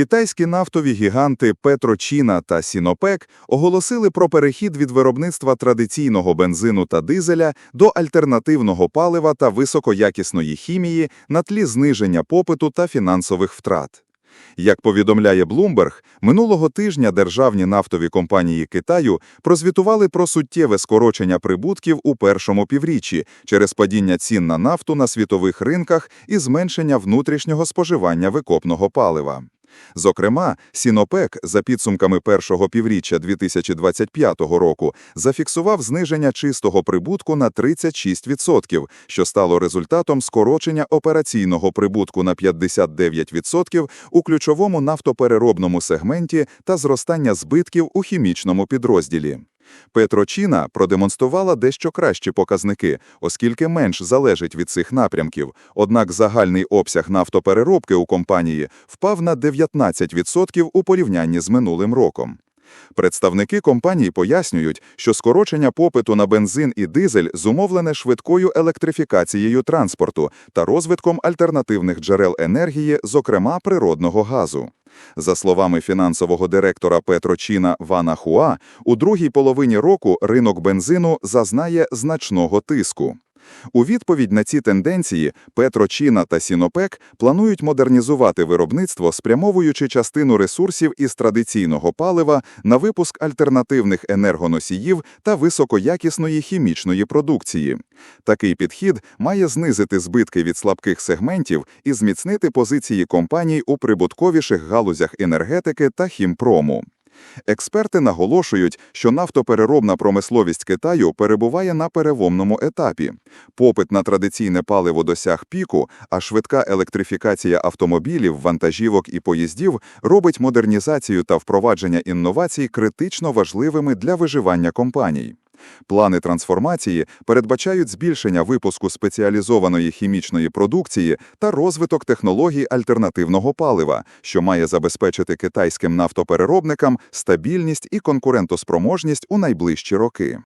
Китайські нафтові гіганти Петрочіна та Сінопек оголосили про перехід від виробництва традиційного бензину та дизеля до альтернативного палива та високоякісної хімії на тлі зниження попиту та фінансових втрат. Як повідомляє Bloomberg, минулого тижня державні нафтові компанії Китаю прозвітували про суттєве скорочення прибутків у першому півріччі через падіння цін на нафту на світових ринках і зменшення внутрішнього споживання викопного палива. Зокрема, Сінопек за підсумками першого півріччя 2025 року зафіксував зниження чистого прибутку на 36%, що стало результатом скорочення операційного прибутку на 59% у ключовому нафтопереробному сегменті та зростання збитків у хімічному підрозділі. Петрочіна продемонструвала дещо кращі показники, оскільки менш залежить від цих напрямків, однак загальний обсяг нафтопереробки у компанії впав на 19% у порівнянні з минулим роком. Представники компаній пояснюють, що скорочення попиту на бензин і дизель зумовлене швидкою електрифікацією транспорту та розвитком альтернативних джерел енергії, зокрема природного газу. За словами фінансового директора Петрочіна Вана Хуа, у другій половині року ринок бензину зазнає значного тиску. У відповідь на ці тенденції Петрочіна та Сінопек планують модернізувати виробництво, спрямовуючи частину ресурсів із традиційного палива на випуск альтернативних енергоносіїв та високоякісної хімічної продукції. Такий підхід має знизити збитки від слабких сегментів і зміцнити позиції компаній у прибутковіших галузях енергетики та хімпрому. Експерти наголошують, що нафтопереробна промисловість Китаю перебуває на переломному етапі. Попит на традиційне паливо досяг піку, а швидка електрифікація автомобілів, вантажівок і поїздів робить модернізацію та впровадження інновацій критично важливими для виживання компаній. Плани трансформації передбачають збільшення випуску спеціалізованої хімічної продукції та розвиток технологій альтернативного палива, що має забезпечити китайським нафтопереробникам стабільність і конкурентоспроможність у найближчі роки.